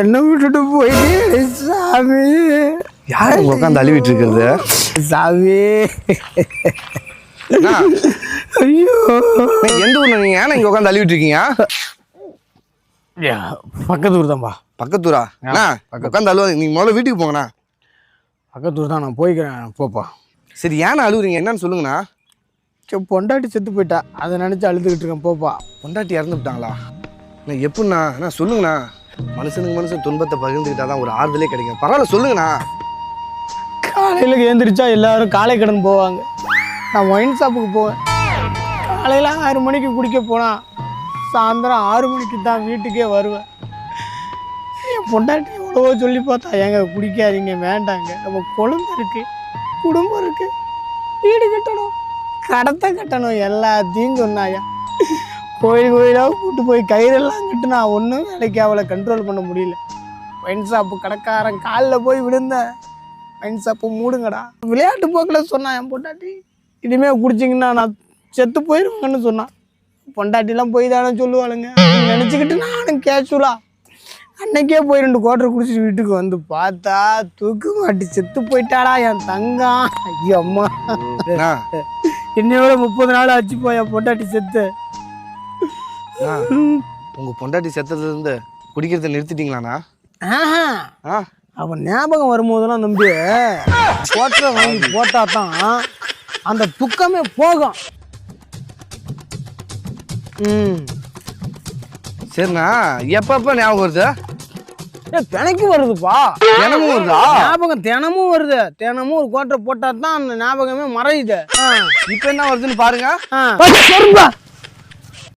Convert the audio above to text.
என்ன விட்டுட்டு போயிட்டே சாமி. யார் உட்காந்து அழுவிட்டு இருக்கிறது சாமி. ஐயோ. எந்த ஊர்ல நீங்க? ஏன்னா இங்க உட்காந்து அழுவிட்டு இருக்கீங்க பக்கத்து ஊர் தான்ப்பா பக்கத்தூரா? அண்ணா உட்காந்து அழுவாங்க நீங்க முதல்ல வீட்டுக்கு போங்கண்ணா. பக்கத்து ஊர் தான் நான் போய்க்கிறேன் போப்பா. சரி ஏன்னா அழுவுறீங்க? என்னன்னு சொல்லுங்கண்ணா. சரி பொண்டாட்டி செத்து போயிட்டா. அதை நினச்சி அழுதுகிட்டு இருக்கேன் போப்பா. பொண்டாட்டி இறந்துட்டாங்களா அண்ணா எப்படிண்ணா? அண்ணா சொல்லுங்கண்ணா. மனுஷனுக்கு மனுஷன் துன்பத்தை பகிர்ந்துக்கிட்டா தான் ஒரு ஆறுதலே கிடைக்கும். பரவாயில்ல சொல்லுங்கண்ணா. காலையில் எழுந்திரிச்சா எல்லாரும் காலை கடன் போவாங்க. நான் ஒயின் ஷாப்புக்கு போவேன். காலையில் ஆறு மணிக்கு குடிக்க போனால் சாயந்தரம் ஆறு மணிக்கு தான் வீட்டுக்கே வருவேன். என் பொண்டாட்டி எவ்வளவோ சொல்லி பார்த்தா ஏங்க குடிக்காதீங்க வேண்டாங்க. நம்ம குழந்தை இருக்கு குடும்பம் இருக்கு. வீடு கட்டணும் கடத்தை கட்டணும் எல்லாத்தையும் சொன்னாயா. கோயில் கோயிலாக கூட்டு போய் கயிறெல்லாம் கட்டுனா ஒன்றும் வேலைக்கு அவளை கண்ட்ரோல் பண்ண முடியல. ஒயின் ஷாப்பு கடைக்காரன் காலில் போய் விழுந்தேன். ஒயின் ஷாப்பு மூடுங்கடா. விளையாட்டு போக்கில் சொன்னான் என் பொண்டாட்டி இனிமே குடிச்சிங்கன்னா நான் செத்து போயிடுவேங்கன்னு சொன்னான். பொண்டாட்டிலாம் போய் தானே சொல்லுவாளுங்க. நினச்சிக்கிட்டு நானும் கேஷுவலா அன்னைக்கே போய் ரெண்டு குவார்டர் குடிச்சிட்டு வீட்டுக்கு வந்து பார்த்தா தூக்கு மாட்டி செத்து போயிட்டாடா என் தங்கம். ஐயோ அம்மா. என்னையோட முப்பது நாள் ஆச்சு போய் என் பொண்டாட்டி செத்து. உங்க பொண்டாட்டி செத்ததுல இருந்து குடிக்கிறத நிறுத்திட்டீங்களாண்ணா? ஆஹா. ஆ? அவன் ஞாபகம் வரும்போதெல்லாம் தம்பி போட்டரை வாங்கி போட்டா தான் அந்த துக்கமே போகும். ம். சரிண்ணா எப்பப்ப ஞாபகம் வருது? ஏ பிணைக்கு வருதுப்பா. தினமும் வருதா? ஞாபகம் தினமும் வருது. தினமும் ஒரு கோட்டரை போட்டா தான் அந்த ஞாபகமே மறையுது. ஆ. இப்ப என்ன வருதுன்னு பாருங்க.